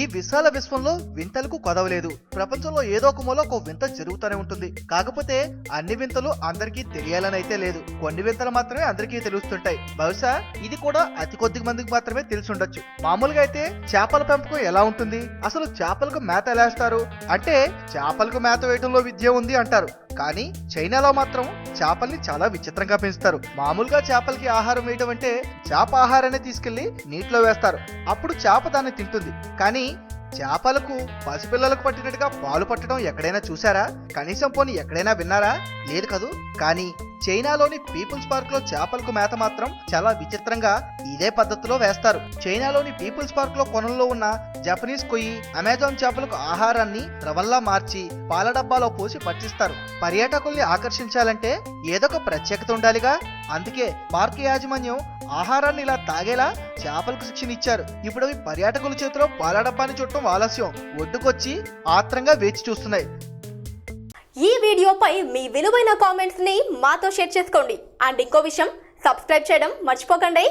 ఈ విశాల విశ్వంలో వింతలకు కొదవలేదు. ప్రపంచంలో ఏదో ఒక మూల ఒక వింత జరుగుతూనే ఉంటుంది. కాకపోతే అన్ని వింతలు అందరికీ తెలియాలని అయితే లేదు. కొన్ని వింతలు మాత్రమే అందరికీ తెలుస్తుంటాయి. బహుశా ఇది కూడా అతి కొద్ది మందికి మాత్రమే తెలిసి ఉండొచ్చు మామూలుగా అయితే చేపల పెంపకం ఎలా ఉంటుంది? అసలు చేపలకు మేత ఎలా వేస్తారు? అంటే చేపలకు మేత వేయడంలో విద్య ఉంది అంటారు. కానీ చైనాలో మాత్రం చేపల్ని చాలా విచిత్రంగా పెంచుతారు. మామూలుగా చేపలకి ఆహారం వేయడం అంటే చేప ఆహారాన్ని తీసుకెళ్ళి నీటిలో వేస్తారు. అప్పుడు చేప దాన్ని తింటుంది. కానీ చేపలకు పసిపిల్లలకు పట్టినట్టుగా పాలు పట్టడం ఎక్కడైనా చూసారా కనీసం పోని ఎక్కడైనా విన్నారా? లేదు కదూ? కానీ చైనాలోని పీపుల్స్ పార్క్లో చేపలకు మేత మాత్రం చాలా విచిత్రంగా ఇదే పద్ధతిలో వేస్తారు. చైనాలోని పీపుల్స్ పార్క్లో కొనంలో ఉన్న జపనీస్ కొయ్యి అమెజాన్ చేపలకు ఆహారాన్ని రవల్లా మార్చి పాల డబ్బాలో పోసి పట్టిస్తారు. పర్యాటకుల్ని ఆకర్షించాలంటే ఏదో ఒక ప్రత్యేకత ఉండాలిగా. అందుకే పార్క్ యాజమాన్యం ఆహారాన్ని ఇలా తాగేలా చేపలకు శిక్షణ ఇచ్చారు ఇప్పుడు అవి పర్యాటకుల చేతిలో పాల డబ్బాని చుట్టం ఆలస్యం. ఒడ్డుకొచ్చి ఆత్రంగా వేచి చూస్తున్నాయి. ఈ వీడియోపై మీ విలువైన కామెంట్స్ని మాతో షేర్ చేసుకోండి. అండ్ ఇంకో విషయం సబ్స్క్రైబ్ చేయడం మర్చిపోకండి.